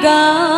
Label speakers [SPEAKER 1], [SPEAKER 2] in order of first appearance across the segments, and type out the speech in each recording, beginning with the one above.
[SPEAKER 1] God.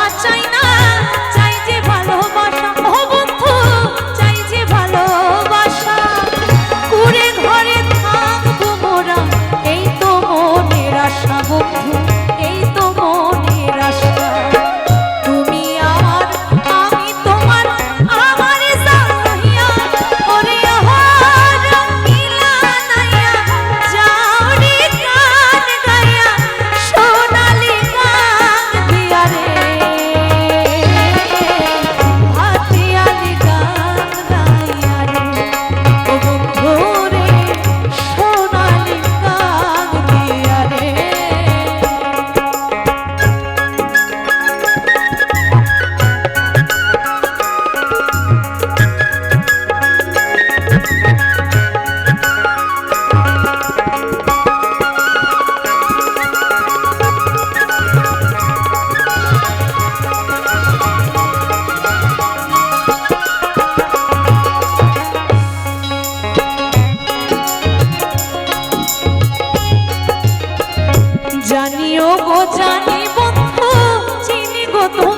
[SPEAKER 1] জানিও গো জানি বন্ধু চিনি গো তো